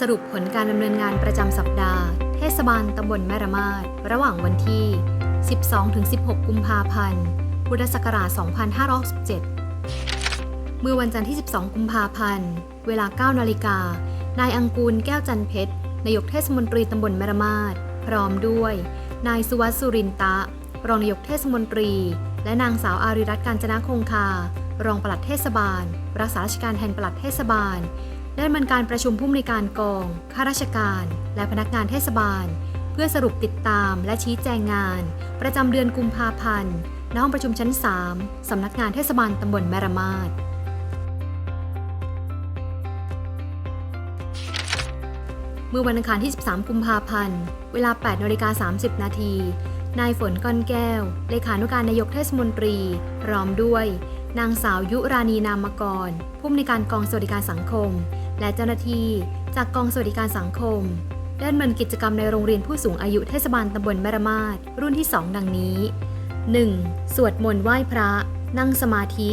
สรุปผลการดำเนินงานประจำสัปดาห์ เทศบาลตำบลแม่ระมาดระหว่างวันที่ 12-16 กุมภาพันธ์ พุทธศักราช 2567 เมื่อวันจันทร์ที่ 12 กุมภาพันธ์ เวลา 9 นาฬิกา นายอังกูลแก้วจันเพชร นายกเทศมนตรีตำบลแม่ระมาดพร้อมด้วย นายสุวัสดิ์สุรินตะ รองนายกเทศมนตรี และนางสาวอาริรัตน์การจนาคงคา รองปลัดเทศบาล รักษาราชการแทนปลัดเทศบาล ได้ดำเนินการประชุมผู้อำนการกอง ข้าราชการ และพนักงานเทศบาล เพื่อสรุปติดตามและชี้แจงงาน ประจำเดือนกุมภาพันธ์ณห้องประชุมชั้น 3 สำนักงานเทศบาลตำบลแม่ระมาดเมื่อวันอังคารที่ 13 กุมภาพันธ์ เวลา 8นาฬิกา30 นาที นายฝนก้อนแก้ว เลขานุการนายกเทศมนตรี พร้อมด้วย นางสาวยุรานีนามกร ผู้อำนวยการกองสวัสดิการสังคม และเจ้าหน้าที่จากกองสวัสดิการสังคมได้ดำเนินกิจกรรมในโรงเรียนผู้สูงอายุเทศบาลตำบลแม่ระมาดรุ่นที่ 2 ดังนี้ 1. สวดมนต์ไหว้พระ นั่งสมาธิ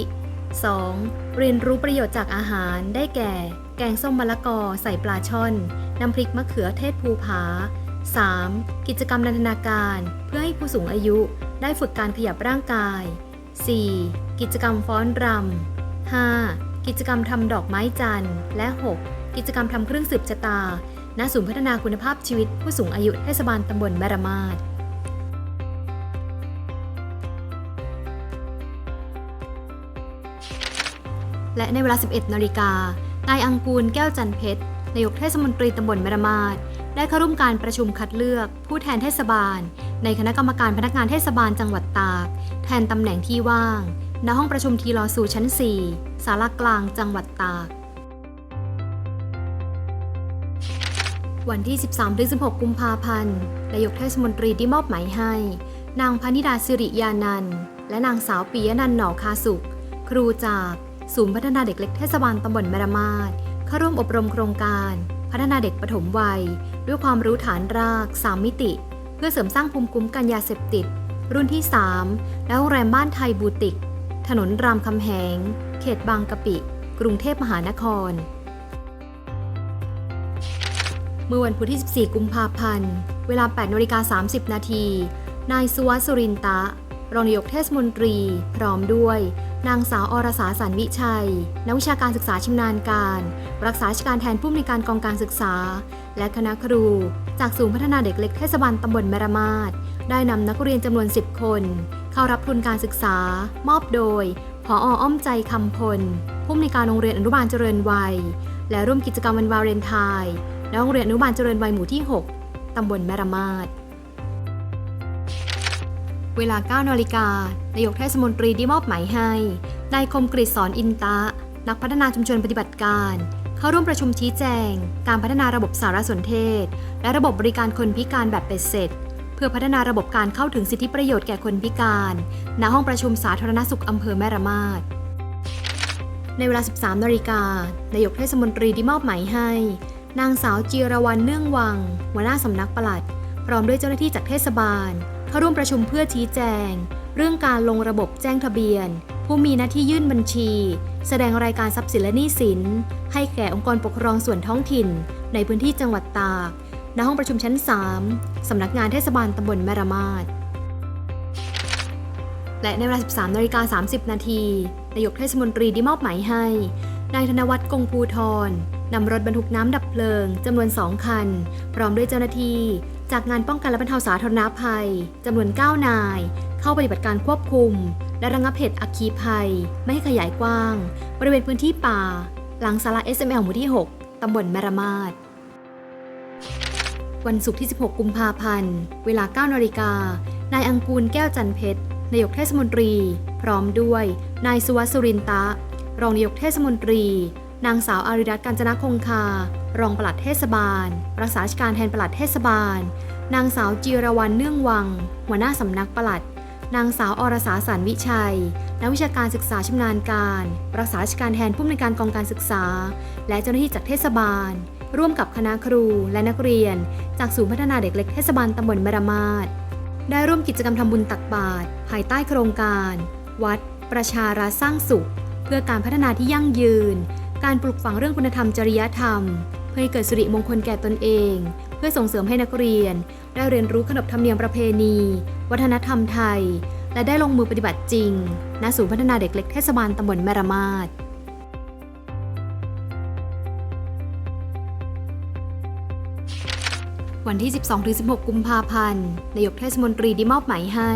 2. เรียนรู้ประโยชน์จากอาหารได้แก่ แกงส้มมะละกอ ใส่ปลาช่อน น้ำพริกมะเขือเทศภูผา 3. กิจกรรมนันทนาการเพื่อให้ผู้สูงอายุได้ฝึกการขยับร่างกาย 4. กิจกรรมฟ้อนรำ 5. กิจกรรมทำดอกไม้จันทร์ และ 6. กิจกรรมทำเครื่องสืบชะตา ณ ศูนย์พัฒนาคุณภาพชีวิตผู้สูงอายุเทศบาลตำบลแม่ระมาดและในเวลา 11 นาฬิกา นายอังกูลแก้วจันเพชร นายกเทศมนตรีตำบลแมระมาดได้เข้าร่วมการประชุมคัดเลือก ผู้แทนเทศบาล ในคณะกรรมการพนักงานเทศบาลจังหวัดตาก แทนตำแหน่งที่ว่าง ณห้องประชุมทีรอสู่ชั้น4ศาลากลางจังหวัดตาก วันที่ 13-16 กุมภาพันธ์นายกเทศมนตรีได้มอบหมายให้ นางพนิดาสิริยานันและนางสาวปียนันหน่อคาสุข ครูจากศูนย์พัฒนาเด็กเล็กเทศบาลตำบลแมรมาดเข้าร่วมอบรมโครงการ พัฒนาเด็กปฐมวัย ด้วยความรู้ฐานราก 3 มิติ เพื่อเสริมสร้างภูมิคุ้มกันยาเสพติด รุ่นที่ 3 และโรงแรมบ้านไทยบูติก ถนนรามคำแหง เขตบางกะปิ กรุงเทพมหานคร เมื่อวันพุธที่ 14 กุมภาพันธ์ เวลา8นาฬิกา30 นาที นายสุวัสดิ์สุรินตะ รองนายกเทศมนตรี พร้อมด้วย นางสาวอรสาสันวิชัย นักวิชาการศึกษาชำนาญการ รักษาราชการแทนผู้อำนวยการกองการศึกษา และคณะครู จากศูนย์พัฒนาเด็กเล็กเทศบาลตำบลแมรมาดได้นำนักเรียนจำนวน 10 คน เข้ารับทุนการศึกษา มอบโดยพออ้อมใจคำพลผู้อำนวยการโรงเรียนอนุบาลเจริญวัย และร่วมกิจกรรมวันวาเลนไทน์ณโรงเรียนอนุบาลเจริญวัยหมู่ที่ 6 ตำบลแมระมาดเวลา 9 นาฬิกา นายกเทศมนตรีได้มอบหมายให้ นายคมกริสอนอินตะ นักพัฒนาชุมชนปฏิบัติการ เข้าร่วมประชุมชี้แจง การพัฒนาระบบสารสนเทศ และระบบบริการคนพิการแบบเป็ดเสร็จ พื่อพัฒนาระบบการเข้าถึงสิทธิประโยชน์แก่คนพิการ ณ ห้องประชุมสาธารณสุขอำเภอแม่ระมาดในเวลา 13 นาฬิกา นายกเทศมนตรีได้มอบหมายให้ นางสาวจีรวรรณเนื่องวังหัวหน้าสำนักปลัด พร้อมด้วยเจ้าหน้าที่จากเทศบาล เข้าร่วมประชุมเพื่อชี้แจง เรื่องการลงระบบแจ้งทะเบียน ผู้มีหน้าที่ยื่นบัญชี แสดงรายการทรัพย์สินและหนี้สิน ให้แก่องค์กรปกครองส่วนท้องถิ่น ในพื้นที่จังหวัดตาก ณห้องประชุมชั้น 3 สำนักงานเทศบาลตำบลแม่ระมาดและในเวลา 13นาฬิกา30 นาทีนายกเทศมนตรีได้มอบหมายให้ นายธนวัฒน์กงภูทรนำรถบรรทุกน้ำดับเพลิงจำนวน 2 คัน พร้อมด้วยเจ้าหน้าที่ จากงานป้องกันและบรรเทาสาธารณภัยจำนวน 9 นาย เข้าปฏิบัติการควบคุม และระงับเหตุอัคคีภัย ไม่ให้ขยายกว้าง บริเวณพื้นที่ป่า หลังสารา SML หมู่ที่ 6 ตำบลแมระมาด วันศุกร์ที่ 16 กุมภาพันธ์ เวลา 9นาฬิกา นายอังกูลแก้วจันเพชร นายกเทศมนตรี พร้อมด้วย นายสุวัสดิรินตะ รองนายกเทศมนตรี นางสาวอาริรัตน์การจนาคงคา รองปลัดเทศบาล รักษาราชการแทนปลัดเทศบาล นางสาวจีรวรรณเนื่องวัง หัวหน้าสำนักปลัด นางสาวอรสาสันวิชัย นักวิชาการศึกษาชำนาญการ รักษาราชการแทนผู้อำนวยการกองการศึกษา และเจ้าหน้าที่จากเทศบาล ร่วมกับคณะครูและนักเรียน จากศูนย์พัฒนาเด็กเล็กเทศบาลตำบลแมระมาดได้ร่วมกิจกรรมทำบุญตักบาตรภายใต้โครงการ วัด ประชารัฐสร้างสุข เพื่อการพัฒนาที่ยั่งยืน การปลูกฝังเรื่องคุณธรรมจริยธรรม เพื่อให้เกิดสิริมงคลแก่ตนเอง เพื่อส่งเสริมให้นักเรียน ได้เรียนรู้ขนบธรรมเนียมประเพณี วัฒนธรรมไทย และได้ลงมือปฏิบัติจริงณศูนย์พัฒนาเด็กเล็กเทศบาลตำบลแมระมาด วันที่ 12-16 กุมภาพันธ์ นายกเทศมนตรีได้มอบหมายให้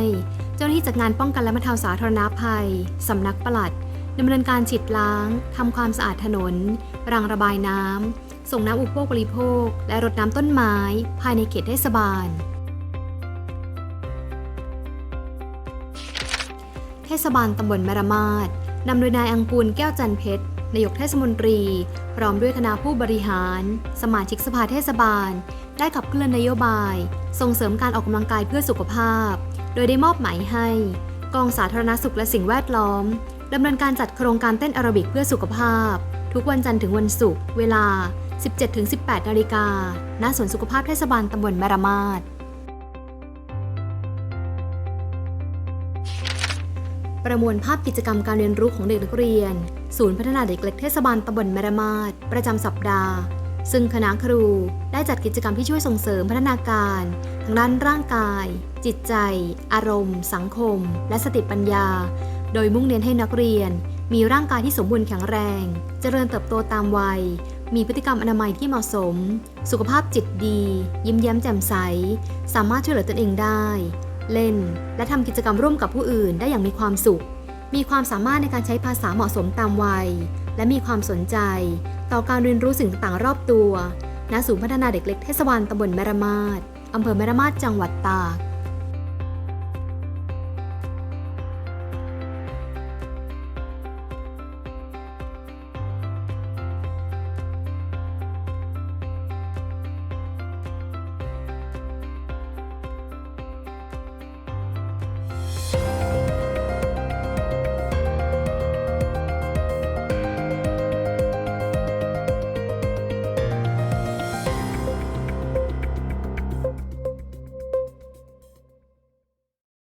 เจ้าหน้าที่จากงานป้องกันและบรรเทาสาธารณภัย สำนักปลัดดำเนินการฉีดล้าง ทำความสะอาดถนน รางระบายน้ำ ส่งน้ำอุปโภคบริโภค และรดน้ำต้นไม้ ภายในเขตเทศบาล เทศบาลตำบลแมระมาดนำโดยนายอังกูลแก้วจันเพชร นายกเทศมนตรี พร้อมด้วยคณะผู้บริหาร สมาชิกสภาเทศบาล ได้ขับเคลื่อนนโยบาย ส่งเสริมการออกกำลังกายเพื่อสุขภาพ โดยได้มอบหมายให้ กองสาธารณสุขและสิ่งแวดล้อมดำเนินการจัดโครงการเต้นแอโรบิกเพื่อสุขภาพ ทุกวันจันทร์ถึงวันศุกร์เวลา 17-18 นาฬิกาณสวนสุขภาพเทศบาลตำบลแมระมาด ประมวลภาพกิจกรรมการเรียนรู้ของเด็กนักเรียน ศูนย์พัฒนาเด็กเล็กเทศบาลตำบลแมรมาดประจำสัปดาห์ ซึ่งคณะครูได้จัดกิจกรรมที่ช่วยส่งเสริมพัฒนาการ ทางด้านร่างกาย จิตใจ อารมณ์ สังคม และสติปัญญา โดยมุ่งเน้นให้นักเรียน มีร่างกายที่สมบูรณ์แข็งแรง เจริญเติบโตตามวัย มีพฤติกรรมอนามัยที่เหมาะสม สุขภาพจิตดี ยิ้มแย้มแจ่มใส สามารถช่วยเหลือตนเองได้ เล่น และทำกิจกรรมร่วมกับผู้อื่นได้อย่างมีความสุข มีความสามารถในการใช้ภาษาเหมาะสมตามวัย และมีความสนใจ ต่อการเรียนรู้สิ่งต่างๆรอบตัวณศูนย์พัฒนาเด็กเล็กเทศบาลตำบลแมรมาดอำเภอแมรมาดจังหวัดตาก